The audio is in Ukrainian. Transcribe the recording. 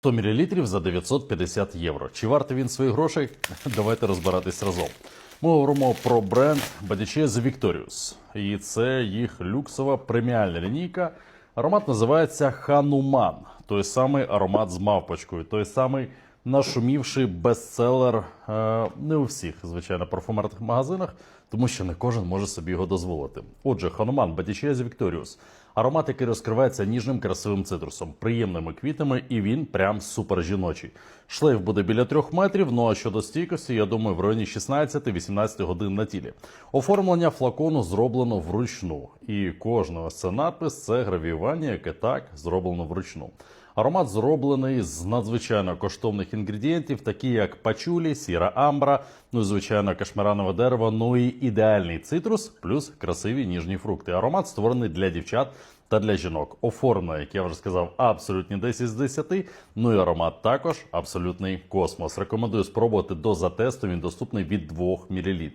100 мл за 950 євро. Чи вартий він своїх грошей? Давайте розбиратись разом. Ми говоримо про бренд Badiches Victorious. І це їх люксова преміальна лінійка. Аромат називається Хануман. Той самий аромат з мавпочкою, той самий нашумівший бестселер е, не у всіх, звичайно, парфумерних магазинах, тому що не кожен може собі його дозволити. Отже, Хануман The Victorious. Аромат, який розкривається ніжним красивим цитрусом, приємними квітами, і він прям супер жіночий. Шлейф буде біля трьох метрів. Ну а щодо стійкості, я думаю, в районі 16-18 годин на тілі. Оформлення флакону зроблено вручну, і кожного це надпис це гравіювання, яке так зроблено вручну. Аромат зроблений з надзвичайно коштовних інгредієнтів, такі як пачулі, сіра амбра, ну і звичайно кашмиранове дерево, ну і ідеальний цитрус, плюс красиві ніжні фрукти. Аромат створений для дівчат та для жінок. Оформлено, як я вже сказав, абсолютні 10 з 10. Ну і аромат також абсолютний космос. Рекомендую спробувати до затесту. Він доступний від 2 мл.